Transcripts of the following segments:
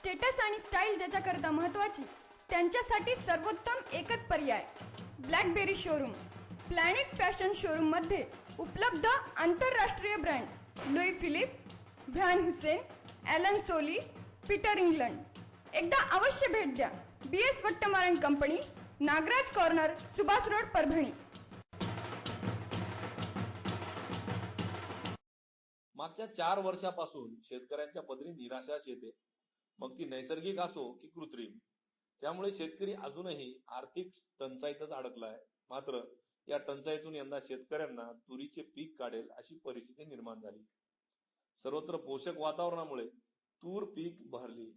Status आणि style ज्याच्याकरता महत्वाची त्यांच्यासाठी सर्वोत्तम एकच पर्याय ब्लॅकबेरी शोरूम. प्लॅनेट फॅशन शोरूममध्ये उपलब्ध आंतरराष्ट्रीय brand Louis Philippe Van Heusen Allen Solly Peter England. एकदा अवश्य भेट द्या. B S Wattamaran company Nagraj corner Subhash road Parbhani. मागच्या चार वर्षापासून शेतकऱ्यांच्या पदरी निराशाच येते. मग ती नैसर्गिक असो की कृत्रिम. त्यामुळे शेतकरी अजूनही आर्थिक टंचाईतच अडकलाय. मात्र या टंचाईतून यंदा शेतकऱ्यांना तुरीचे पीक काढेल अशी परिस्थिती निर्माण झाली. सर्वत्र पोषक वातावरणामुळे तूर पीक बहरली.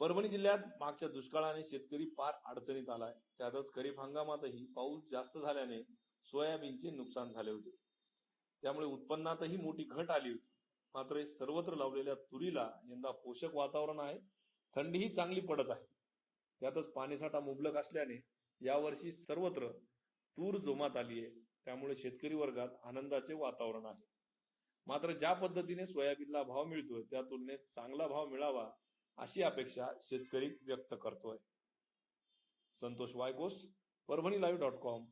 परभणी जिल्ह्यात मागच्या दुष्काळाने शेतकरी फार अडचणीत आलाय. त्यातच खरीप हंगामातही पाऊस जास्त झाल्याने सोयाबीनचे नुकसान झाले होते. त्यामुळे उत्पन्नातही मोठी घट आली होती. मात्र सर्वत्र लावलेल्या तुरीला यंदा पोषक वातावरण आहे. थंडीही चांगली पडत आहे. त्यातच पाणीसाठा मुबलक असल्याने यावर्षी सर्वत्र तूर जोमात आली आहे. त्यामुळे शेतकरी वर्गात आनंदाचे वातावरण आहे. मात्र ज्या पद्धतीने सोयाबीनला भाव मिळतोय त्या तुलनेत चांगला भाव मिळावा अशी अपेक्षा शेतकरी व्यक्त करतोय. Santosh Vaykos Parbhani live dot com